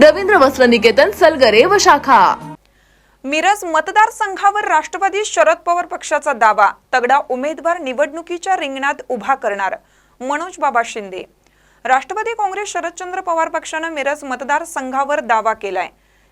रवींद्र वस्त्र निकेतन सलगरे व शाखा. मिरज मतदारसंघावर राष्ट्रवादी शरद पवार पक्षाचा दावा. तगडा उमेदवार निवडणुकीच्या रिंगणात उभा करणार. मनोज बाबा शिंदे. राष्ट्रवादी काँग्रेस शरदचंद्र पवार पक्षानं मिरज मतदारसंघावर दावा केलाय.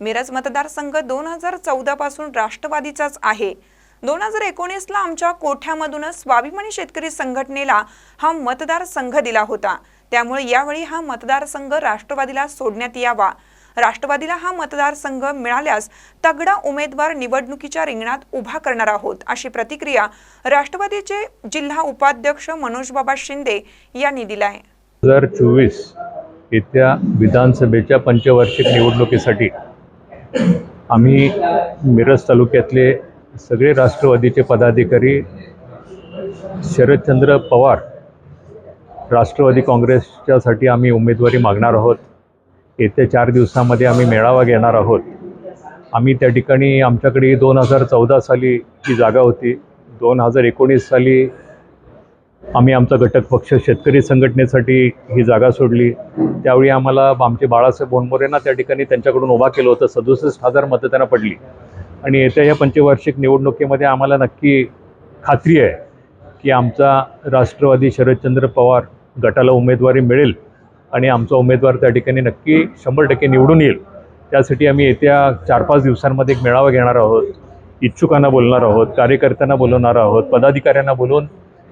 मिरज मतदारसंघ दोन हजार चौदा पासून राष्ट्रवादीचाच आहे. दोन हजार एकोणीसला आमच्या कोठ्यामधूनच स्वाभिमानी शेतकरी संघटनेला हा मतदारसंघ दिला होता. त्यामुळे यावेळी हा मतदारसंघ राष्ट्रवादीला सोडण्यात यावा. राष्ट्रवादीला हा मतदारसंघ मिळाल्यास तगडा उमेदवार निवडणुकीच्या रिंगणात उभा करणार आहोत अशी प्रतिक्रिया राष्ट्रवादीचे जिल्हा उपाध्यक्ष मनोजबाबा शिंदे यांनी दिला आहे. हजार चोवीस येत्या विधानसभेच्या पंचवार्षिक निवडणुकीसाठी आम्ही मिरज तालुक्यातले सगळे राष्ट्रवादीचे पदाधिकारी शरदचंद्र पवार राष्ट्रवादी काँग्रेसच्यासाठी आम्ही उमेदवारी मागणार आहोत. येत्या चार दिवसामध्ये आम्ही मेळावा घेणार आहोत. आम्ही त्या ठिकाणी आमच्याकडे दोन हजार चौदा साली ही जागा होती दोन हजार एकोणीस साली आम्ही आमचा घटक पक्ष शेतकरी संघटनेसाठी ही जागा सोडली. त्यावेळी आम्हाला आमचे बाळासाहेब बोनमोरेंना त्या ठिकाणी त्यांच्याकडून उभा केलं होतं सदुसष्ट हजार मतं त्यांना पडली. आणि येत्या या पंचवार्षिक निवडणुकीमध्ये आम्हाला नक्की खात्री आहे की आमचा राष्ट्रवादी शरदचंद्र पवार गटाला उमेदवारी मिळेल आणि आमचा उमेदवार त्या ठिकाणी नक्की शंभर टक्के निवडून येईल. त्यासाठी आम्ही येत्या चार पाच दिवसांमध्ये एक मेळावा घेणार आहोत. इच्छुकांना बोलणार आहोत कार्यकर्त्यांना बोलवणार आहोत पदाधिकाऱ्यांना बोलवून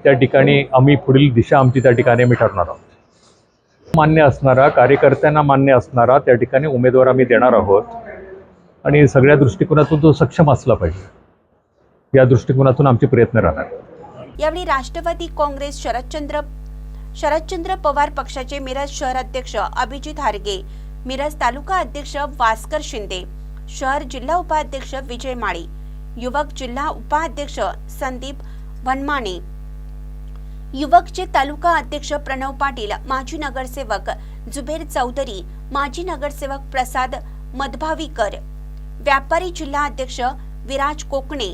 त्या ठिकाणी आम्ही पुढील दिशा आमची त्या ठिकाणी आम्ही ठरणार आहोत. मान्य असणारा कार्यकर्त्यांना मान्य असणारा त्या ठिकाणी उमेदवार आम्ही देणार आहोत. आणि सगळ्या दृष्टिकोनातून तो सक्षम असला पाहिजे. या दृष्टिकोनातून आमचे प्रयत्न राहणार. यावेळी राष्ट्रवादी काँग्रेस शरदचंद्र शरदचंद्र पवार पक्षाचे मिरज शहर अध्यक्ष अभिजित हारगे मिरज तालुका अध्यक्ष वास्कर शिंदे शहर जिल्हा उपाध्यक्ष विजय माळी युवक जिल्हा उपाध्यक्ष संदीप वनमाने युवकचे तालुका अध्यक्ष प्रणव पाटील माजी नगरसेवक जुबेर चौधरी माजी नगरसेवक प्रसाद मधभावीकर व्यापारी जिल्हा अध्यक्ष विराज कोकणे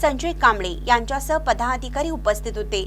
संजय कांबळे यांच्यासह पदाधिकारी उपस्थित होते.